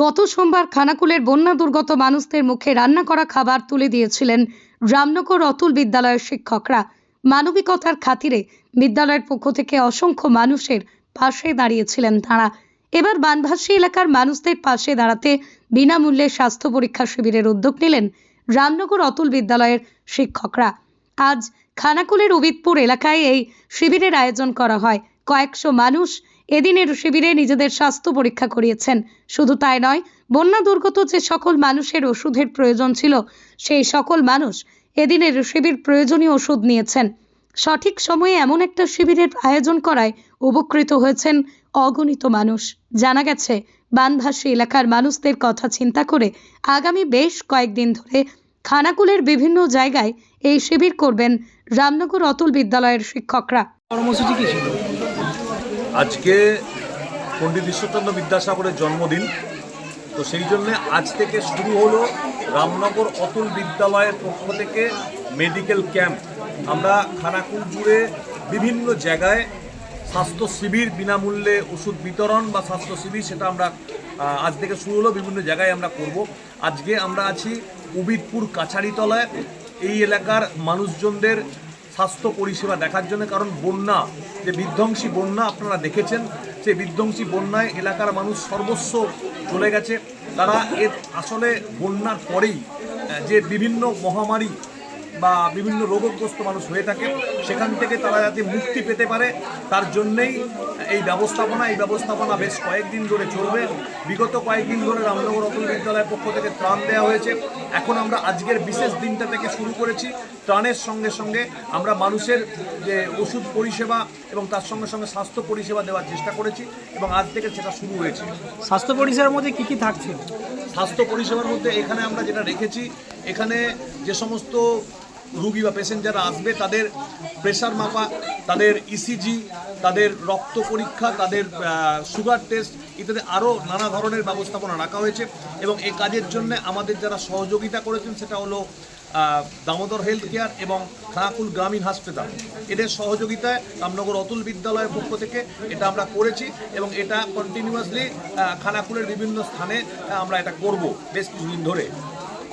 গত সোমবার খানাকুলের বন্যা দুর্গত মানুষদের মুখে রান্না করা খাবার তুলে দিয়েছিলেন রামনগর অতুল বিদ্যালয়ের শিক্ষকরা। মানবিকতার খাতিরে বিদ্যালয়ের পক্ষ থেকে অসংখ্য মানুষের পাশে দাঁড়িয়েছিলেন তাঁরা। এবার বানভাসী এলাকার মানুষদের পাশে দাঁড়াতে বিনামূল্যে স্বাস্থ্য পরীক্ষা শিবিরের উদ্যোগ নিলেন রামনগর অতুল বিদ্যালয়ের শিক্ষকরা। আজ খানাকুলের উবিদপুর এলাকায় এই শিবিরের আয়োজন করা হয়। কয়েকশো মানুষ এদিনের শিবিরে নিজেদের স্বাস্থ্য পরীক্ষা করিয়েছেন। শুধু তাই নয়, বন্যা দুর্গত যে সকল মানুষের ওষুধের প্রয়োজন ছিল, সেই সকল মানুষ এদিনের শিবির প্রয়োজনীয় ওষুধ নিয়েছেন। সঠিক সময়ে এমন একটা শিবিরের আয়োজন করায় উপকৃত হয়েছেন অগণিত মানুষ। জানা গেছে, বানভাসী এলাকার মানুষদের কথা চিন্তা করে আগামী বেশ কয়েকদিন ধরে খানাকুলের বিভিন্ন জায়গায় এই শিবির করবেন রামনগর অতুল বিদ্যালয়ের শিক্ষকরা। কর্মসূচি কি ছিল? আজকে পণ্ডিত ঈশ্বরচন্দ্র বিদ্যাসাগরের জন্মদিন। তো সেই জন্যে আজ থেকে শুরু হলো রামনগর অতুল বিদ্যালয়ের পক্ষ থেকে মেডিকেল ক্যাম্প। আমরা খানাকুল জুড়ে বিভিন্ন জায়গায় স্বাস্থ্য শিবির বিনামূল্যে ওষুধ বিতরণ বা স্বাস্থ্য শিবির সেটা আমরা আজ থেকে শুরু হলো, বিভিন্ন জায়গায় আমরা করব। আজকে আমরা আছি উবিদপুর কাছারিতলায়। এই এলাকার মানুষজনদের স্বাস্থ্য পরিষেবা দেখার জন্য, কারণ বন্যা, যে বিধ্বংসী বন্যা আপনারা দেখেছেন সেই বিধ্বংসী বন্যায় এলাকার মানুষ সর্বস্ব চলে গেছে। তারা এর আসলে বন্যার পরেই যে বিভিন্ন মহামারী বা বিভিন্ন রোগগ্রস্ত মানুষ হয়ে থাকে, সেখান থেকে তারা যাতে মুক্তি পেতে পারে, তার জন্যেই এই ব্যবস্থাপনা এই ব্যবস্থাপনা বেশ কয়েকদিন ধরে চলবে। বিগত কয়েকদিন ধরে রামনগর অতুল বিদ্যালয়ের পক্ষ থেকে ত্রাণ দেওয়া হয়েছে। এখন আমরা আজকের বিশেষ দিনটা থেকে শুরু করেছি। ত্রাণের সঙ্গে সঙ্গে আমরা মানুষের যে ওষুধ পরিষেবা এবং তার সঙ্গে সঙ্গে স্বাস্থ্য পরিষেবা দেওয়ার চেষ্টা করেছি এবং আজ থেকে সেটা শুরু হয়েছে। স্বাস্থ্য পরিষেবার মধ্যে কি কি থাকছে? স্বাস্থ্য পরিষেবার মধ্যে এখানে আমরা যেটা রেখেছি এখানে যে সমস্ত রুগী বা পেশেন্ট যারা আসবে তাদের প্রেশার মাপা তাদের ইসিজি তাদের রক্ত পরীক্ষা তাদের সুগার টেস্ট ইত্যাদি আরও নানা ধরনের ব্যবস্থাপনা রাখা হয়েছে এবং এই কাজের জন্য আমাদের যারা সহযোগিতা করেছেন সেটা হলো দামোদর হেলথ কেয়ার এবং খানাকুল গ্রামীণ হাসপাতাল। এদের সহযোগিতায় রামনগর অতুল বিদ্যালয়ের পক্ষ থেকে এটা আমরা করেছি এবং এটা কন্টিনিউয়াসলি খানাকুলের বিভিন্ন স্থানে আমরা এটা করব বেশ কিছুদিন ধরে।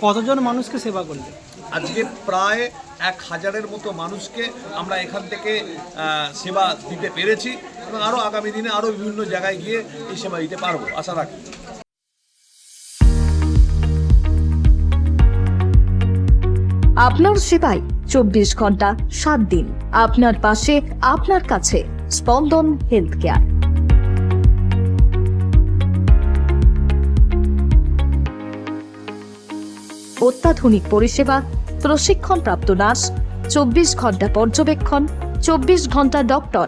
কতজন মানুষকে সেবা করলে আজকে প্রায় এক হাজারের মতো মানুষকে আমরা এখান থেকে সেবা দিতে পেরেছি এবং আরও আগামী দিনে আরও বিভিন্ন জায়গায় গিয়ে এই সেবা দিতে পারব আশা রাখি। আপনার সেবায় চব্বিশ ঘণ্টা, সাত দিন। আপনার পাশে, আপনার কাছে স্পন্দন হেলথ কেয়ার অত্যাধুনিক পরিষেবা, প্রশিক্ষণপ্রাপ্ত নার্স, চব্বিশ ঘণ্টা পর্যবেক্ষণ, চব্বিশ ঘণ্টা doctor.